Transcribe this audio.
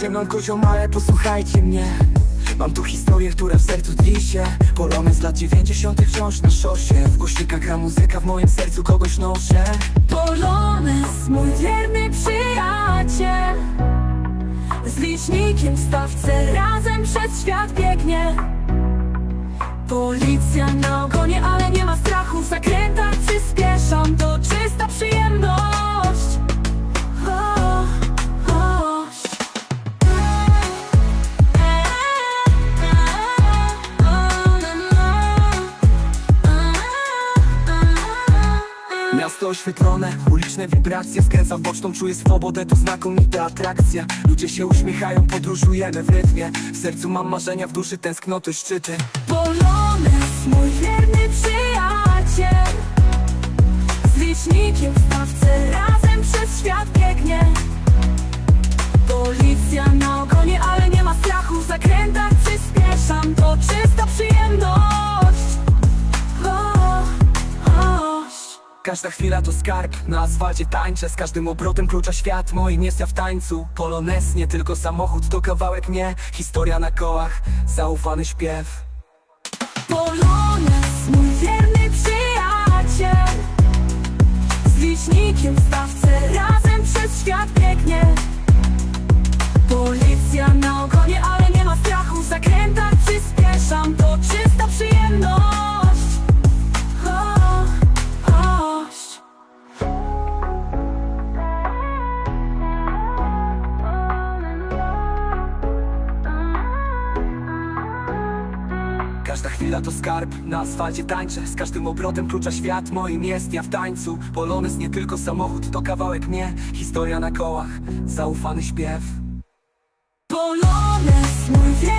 Siemanko ziomale, posłuchajcie mnie. Mam tu historię, która w sercu tli się. Polony z lat 90 wciąż na szosie. W głośnikach gra muzyka, w moim sercu kogoś noszę. Polonez, mój wierny przyjaciel. Z licznikiem w stawce razem przez świat biegnie. Policja na ogonie, ale nie ma strachu W Miasto oświetlone, uliczne wibracje Skręcam boczną, czuję swobodę, to znakomita atrakcja. Ludzie się uśmiechają, podróżujemy w rytmie. W sercu mam marzenia, w duszy tęsknoty, szczyty. Polonez, mój wierny przyjaciel. Z licznikiem w stawce razem przez świat biegnie. Policja na ogonie, ale nie ma strachu. W zakrętach przyspieszam, to czysta Każda chwila to skarb, na asfalcie tańczę Z każdym obrotem klucza świat, moje miejsca w tańcu. Polones, nie tylko samochód, to kawałek mnie Historia na kołach, zaufany śpiew. Polonez, mój wierny przyjaciel Z licznikiem w stawce razem przez świat biegnie Każda chwila to skarb, na asfalcie tańczę Z każdym obrotem klucza świat, moim jest. Ja w tańcu Polones nie tylko samochód, to kawałek mnie. Historia na kołach, zaufany śpiew. Polonez, mój wierny